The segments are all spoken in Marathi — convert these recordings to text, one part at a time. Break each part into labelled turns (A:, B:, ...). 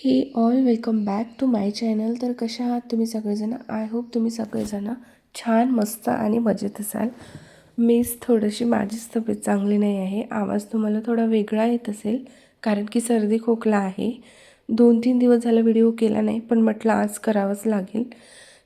A: Hey all welcome back to my channel तर कशा आहात तुम्ही सगळेजण? आय होप तुम्ही सगळेजण छान मस्त आणि मजेत असाल. मीच थोडीशी माझीच तब्येत चांगली नाही आहे. आवाज तुम्हाला थोडा वेगळा येत असेल कारण की सर्दी खोकला आहे. दोन तीन दिवस झाला व्हिडिओ केला नाही पण म्हटलं आज करावंच लागेल.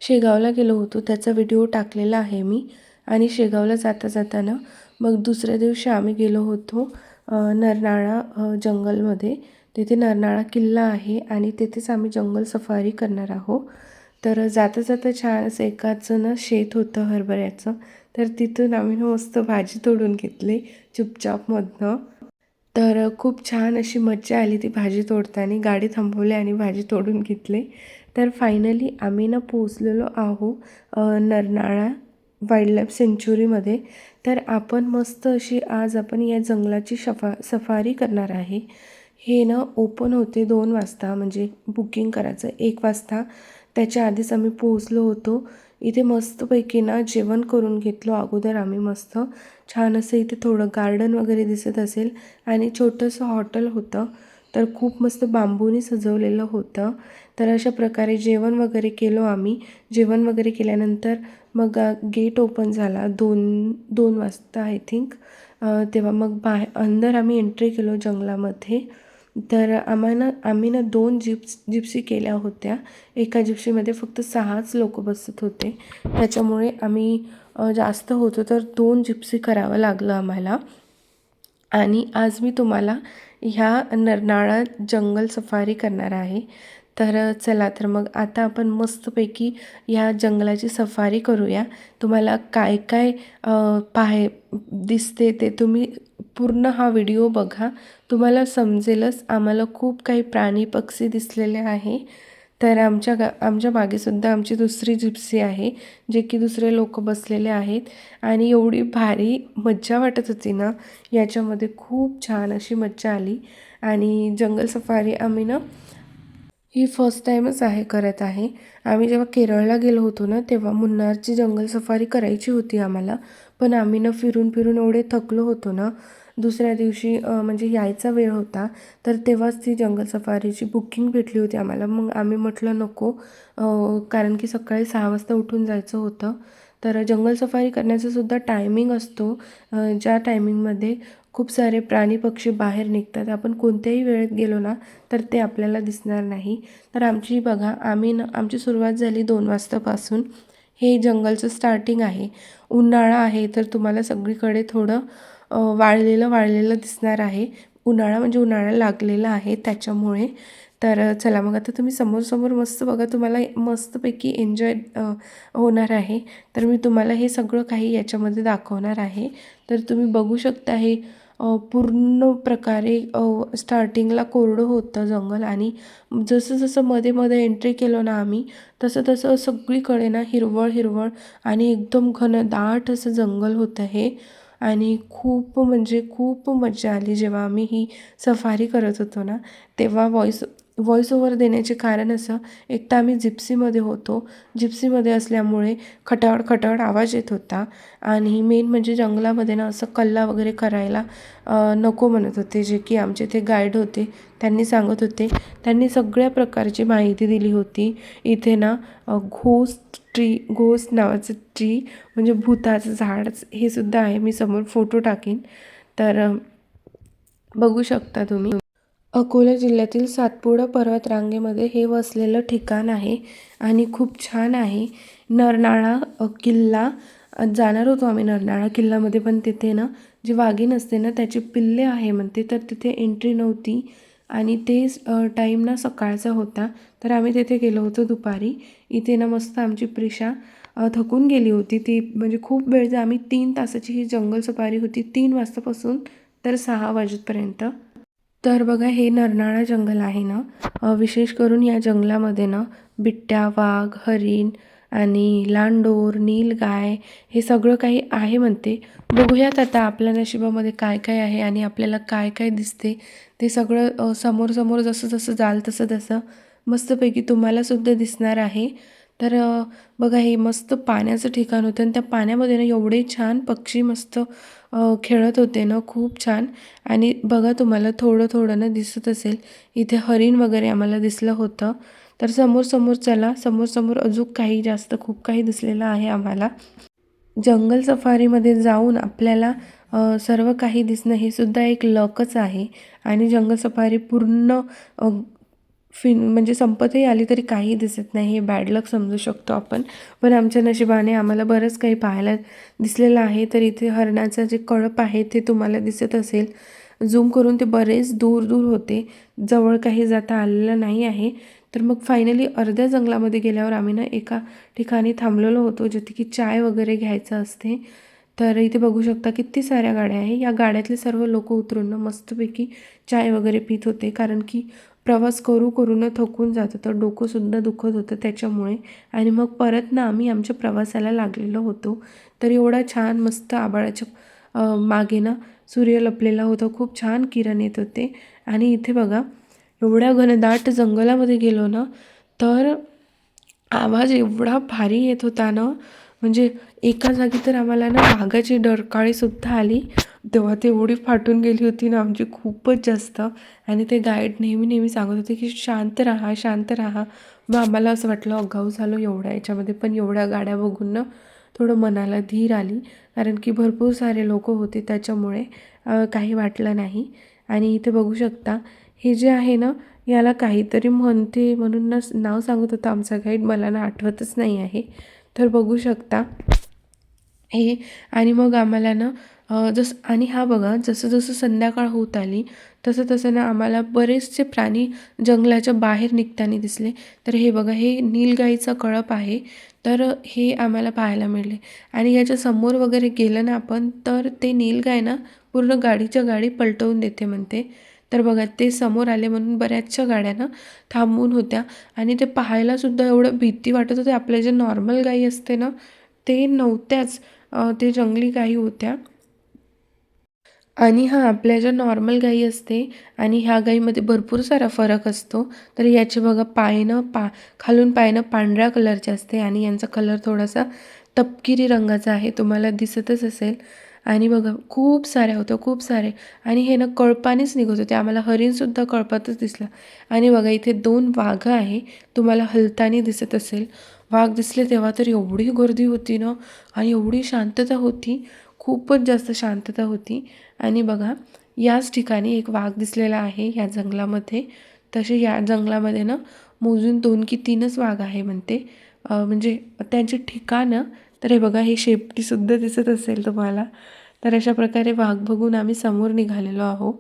A: शेगावला गेलो होतो त्याचा व्हिडिओ टाकलेला आहे मी. आणि शेगावला जाता जाताना मग दुसऱ्या दिवशी आम्ही गेलो होतो नरनाळा जंगलमध्ये. तिथे नरनाळा किल्ला आहे आणि तिथेच आम्ही जंगल सफारी करणार आहोत तर जाता जाता छान असं एकाचं ना शेत होतं हरभऱ्याचं. तर तिथून आम्ही ना मस्त भाजी तोडून घेतली चुपचापमधनं. तर खूप छान अशी मज्जा आली ती भाजी तोडताना. गाडी थांबवली आणि भाजी तोडून घेतली. तर फायनली आम्ही ना पोचलेलो आहो नरनाळा वाईल्डलाईफ सेंच्युरीमध्ये तर आपण मस्त अशी आज आपण या जंगलाची शफा सफारी करणार आहे. हे ना ओपन होते दोन वाजता म्हणजे बुकिंग करायचं. एक वाजता त्याच्या आधीच आम्ही पोहोचलो होतो. इथे मस्तपैकी ना जेवण करून घेतलो. अगोदर आम्ही मस्त छान असं इथे थोडं गार्डन वगैरे दिसत असेल आणि छोटंसं हॉटेल होतं. तर खूप मस्त बांबूने सजवलेलं होतं. तर अशा प्रकारे जेवण वगैरे केलो आम्ही. जेवण वगैरे केल्यानंतर मग गेट ओपन झाला दोन दोन वाजता आय थिंक तेव्हा मग बाहे अंदर आम्ही एंट्री केलो जंगलामध्ये. तर आम्हाला आम्ही ना दोन जिप्स जिप्सी केल्या होत्या. एका जिप्सीमध्ये फक्त सहाच लोक बसत होते. त्याच्यामुळे आम्ही जास्त होतो तर दोन जिप्सी करावं लागलं आम्हाला. आणि आज मी तुम्हाला ह्या नरनाळा जंगल सफारी करणार आहे. तर चला तर मग आता आपण मस्तपैकी या जंगलाची सफारी करूया. तुम्हाला काय काय पाहे दिसते ते तुम्ही पूर्ण हा व्हिडिओ बघा. तुम्हाला समजेलच आम्हाला खूप काही प्राणी पक्षी दिसलेले आहे. तर आमच्या गा आमच्या मागेसुद्धा आमची दुसरी जिप्सी आहे जे की दुसरे लोक बसलेले आहेत. आणि एवढी भारी मज्जा वाटत होती ना याच्यामध्ये खूप छान अशी मज्जा आली. आणि जंगल सफारी आम्ही ना ही फर्स्ट टाईमच आहे करत आहे. आम्ही जेव्हा केरळला गेलो होतो ना तेव्हा मुन्नारची जंगल सफारी करायची होती आम्हाला. पण आम्ही ना फिरून फिरून एवढे थकलो होतो ना दुसऱ्या दिवशी म्हणजे यायचा वेळ होता तर तेव्हाच ती जंगल सफारीची बुकिंग भेटली होती आम्हाला. मग आम्ही म्हटलं नको कारण की सकाळी सहा वाजता उठून जायचं होतं. तर जंगल सफारी करण्याचा सुद्धा टायमिंग असतो. ज्या टायमिंगमध्ये खूप सारे प्राणी पक्षी बाहेर निघतात. आपण कोणत्याही वेळेत गेलो ना तर ते आपल्याला दिसणार नाही. तर आमची बघा आम्ही ना आमची सुरुवात झाली दोन वाजतापासून. हे जंगलचं स्टार्टिंग आहे. उन्हाळा आहे तर तुम्हाला सगळीकडे थोडं वाळलेलं वाळलेलं दिसणार आहे. उन्हाळा म्हणजे उन्हाळा लागलेला आहे त्याच्यामुळे. तर चला मग आता तुम्ही समोर समोर मस्त बघा तुम्हाला मस्तपैकी एन्जॉय होणार आहे. तर मी तुम्हाला हे सगळं काही याच्यामध्ये दाखवणार आहे. तर तुम्ही बघू शकता हे पूर्ण प्रकारे स्टार्टिंगला कोरडं होतं जंगल आणि जसं जसं मध्ये मध्ये एंट्री केलं ना आम्ही तसं तसं सगळीकडे ना हिरवळ हिरवळ आणि एकदम घनदाट असं जंगल होतं हे. आणि खूप म्हणजे खूप मजा आली जेव्हा आम्ही ही सफारी करत होतो ना तेव्हा व्हॉईस व्हॉईस ओव्हर देण्याचे कारण असं एक तर आम्ही जिप्सीमध्ये होतो. जिप्सीमध्ये असल्यामुळे खटावड खटावड आवाज येत होता. आणि मेन म्हणजे जंगलामध्ये ना असं कल्ला वगैरे करायला नको म्हणत होते. जे की आमचे ते गाईड होते त्यांनी सांगत होते. त्यांनी सगळ्या प्रकारची माहिती दिली होती. इथे ना घोस्ट ट्री घोस्ट नावाचं ट्री म्हणजे भूताचं झाड हे सुद्धा आहे. मी समोर फोटो टाकीन. तर बघू शकता तुम्ही. अकोला जिल्ह्यातील सातपुडा पर्वतरांगेमध्ये हे वसलेलं ठिकाण आहे आणि खूप छान आहे. नरनाळा किल्ला. जाणार होतो आम्ही नरनाळा किल्ल्यामध्ये पण तिथे ना जी वाघीण असते ना त्याचे पिल्ले आहे म्हणते. तर तिथे एंट्री नव्हती आणि ते टाईम ना सकाळचा होता. तर आम्ही तिथे गेलो होतो दुपारी. इथे ना मस्त आमची प्रिशा थकून गेली होती. ती म्हणजे खूप वेळ आम्ही तीन तासाची ही जंगल सफारी होती तीन वाजतापासून तर सहा वाजेपर्यंत. तर बघा हे नरनाळा जंगल आहे ना? विशेष करून या जंगलामध्ये ना बिट्ट्या वाघ हरिण आणि लांडोर नीलगाय हे सगळं काही आहे म्हणते. बघूयात आता आपल्या नशिबामध्ये काय काय आहे आणि आपल्याला काय काय दिसते. ते सगळं समोर समोर जसं जसं जाल तसं तसं मस्तपैकी तुम्हालासुद्धा दिसणार आहे. तर बघा हे मस्त पाण्याचं ठिकाण होतं आणि त्या पाण्यामध्ये ना एवढे छान पक्षी मस्त खेळत होते ना खूप छान. आणि बघा तुम्हाला थोडं थोडं ना दिसत असेल इथे हरिण वगैरे आम्हाला दिसलं होतं. तर समोर समोर चला समोर समोर अजून काही जास्त खूप काही दिसलेलं आहे आम्हाला. जंगल सफारीमध्ये जाऊन आपल्याला सर्व काही दिसणं हे सुद्धा एक लकच आहे. आणि जंगल सफारी पूर्ण फिन म्हणजे संपतही आली तरी काही दिसत नाही हे बॅड लक समजू शकतो आपण. पण आमच्या नशिबाने आम्हाला बरंच काही पाहायला दिसलेलं आहे तर इथे हरणाचं जे कळप आहे ते तुम्हाला दिसत असेल. झूम करून ते बरेच दूर दूर होते. जवळ काही जाता आलेलं नाही आहे. तर मग फायनली अर्ध्या जंगलामध्ये गेल्यावर आम्ही ना एका ठिकाणी थांबलेलो होतो जिथे की चाय वगैरे घ्यायचं असते. तर इथे बघू शकता किती साऱ्या गाड्या आहे. या गाड्यातले सर्व लोक उतरून मस्तपैकी चाय वगैरे पित होते. कारण की प्रवास करू करून थकून जात. होतं डोकंसुद्धा दुखत होतं त्याच्यामुळे. आणि मग परत ना आम्ही आमच्या प्रवासाला लागलेलो होतो. तर एवढा छान मस्त आबाळाच्या मागे ना सूर्य लपलेला होता. खूप छान किरण येत होते. आणि इथे बघा एवढ्या घनदाट जंगलामध्ये गेलो ना तर आवाज एवढा भारी येत होता ना. म्हणजे एका जागी तर आम्हाला ना वाघाची डरकाळीसुद्धा आली. तेव्हा ते एवढी फाटून गेली होती ना आमची खूपच जास्त. आणि ते गाईड नेहमी नेहमी सांगत होते की शांत राहा शांत राहा. मग आम्हाला असं वाटलं अगाऊ झालो एवढ्या याच्यामध्ये पण एवढ्या गाड्या बघून ना थोडं मनाला धीर आली. कारण की भरपूर सारे लोक होते त्याच्यामुळे काही वाटलं नाही. आणि इथे बघू शकता हे जे आहे ना याला काहीतरी म्हणते म्हणून ना नाव सांगत होतं आमचा गाईड मला ना आठवतच नाही आहे. तर बघू शकता. हे आणि मग आम्हाला ना जसं आणि हा बघा जसं जसं संध्याकाळ होत आली तसं तसं ना आम्हाला बरेचसे प्राणी जंगलाच्या बाहेर निघताना दिसले. तर हे बघा हे नीलगाईचा कळप आहे. तर हे आम्हाला पाहायला मिळले. आणि याच्या समोर वगैरे गेलं ना आपण तर ते नीलगाय ना पूर्ण गाडीच्या गाडी पलटवून देते म्हणते. तर बघा ते समोर आले म्हणून बऱ्याचशा गाड्या ना थांबून होत्या. आणि ते पाहायलासुद्धा एवढं भीती वाटत होते. आपल्या जे नॉर्मल गाई असते ना ते नव्हत्याच. ते जंगली गाई होत्या. आणि हां आपल्या ज्या नॉर्मल गाई असते आणि ह्या गाईमध्ये भरपूर सारा फरक असतो तर याचे बघा पायनं पा खालून पायनं पांढऱ्या कलरचे असते आणि यांचा कलर थोडासा तपकिरी रंगाचा आहे तुम्हाला दिसतच असेल. आणि बघा खूप साऱ्या होत्या खूप सारे. आणि हे ना कळपानेच निघत होते आम्हाला हरिणसुद्धा कळपातच दिसला. आणि बघा इथे दोन वाघं आहे तुम्हाला हलतानी दिसत असेल. वाघ दिसले तेव्हा तर एवढी गर्दी होती ना आणि एवढी शांतता होती. खूपच जास्त शांतता होती. आणि बघा याच ठिकाणी एक वाघ दिसलेला आहे या जंगलामध्ये. तसे या जंगलामध्ये ना मोजून दोन की तीनच वाघ आहे म्हणते. म्हणजे त्यांचे ठिकाणं तर हे बघा हे शेपटीसुद्धा दिसत असेल तुम्हाला. तर अशा प्रकारे वाघ बघून आम्ही समोर निघालेलो आहो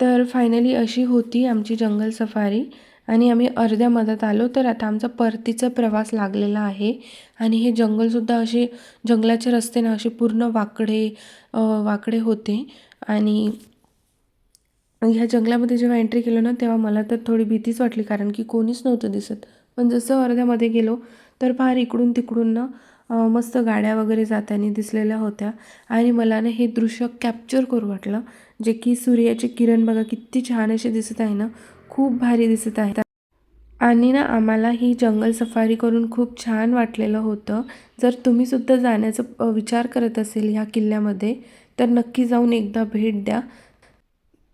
A: तर फायनली अशी होती आमची जंगल सफारी आणि आम्ही अर्ध्या मधात आलो तर आता आमचा परतीचा प्रवास लागलेला आहे. आणि हे जंगलसुद्धा असे जंगलाचे रस्ते ना असे पूर्ण वाकडे वाकडे होते. आणि ह्या जंगलामध्ये जेव्हा एंट्री केलं ना तेव्हा मला तर थोडी भीतीच वाटली कारण की कोणीच नव्हतं दिसत. पण जसं अर्ध्यामध्ये गेलो तर फार इकडून तिकडून ना मस्त गाड्या वगैरे जाताना दिसलेल्या होत्या. आणि मला ना हे दृश्य कॅप्चर करू वाटलं. जे की सूर्याचे किरण बघा किती छान असे दिसत आहे ना. खूप भारी दिसत आहे. आणि ना आम्हाला ही जंगल सफारी करून खूप छान वाटलेलं होतं. जर तुम्ही सुद्धा जाण्याचा विचार करत असेल ह्या किल्ल्यामध्ये तर नक्की जाऊन एकदा भेट द्या.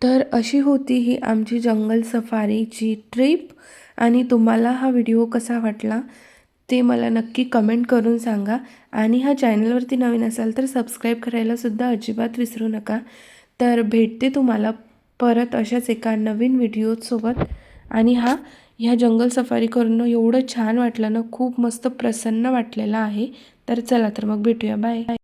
A: तर अशी होती ही आमची जंगल सफारीची ट्रिप. आणि तुम्हाला हा व्हिडिओ कसा वाटला ते मला नक्की कमेंट करून सांगा. आणि हा चॅनलवरती नवीन असाल तर सबस्क्राईब करायलासुद्धा अजिबात विसरू नका. तर भेटते तुम्हाला परत अशाच एका नवीन व्हिडिओसोबत. आणि हा ह्या जंगल सफारी करून एवढं छान वाटलं ना खूप मस्त प्रसन्न वाटलेलं आहे. तर चला तर मग भेटूया. बाय.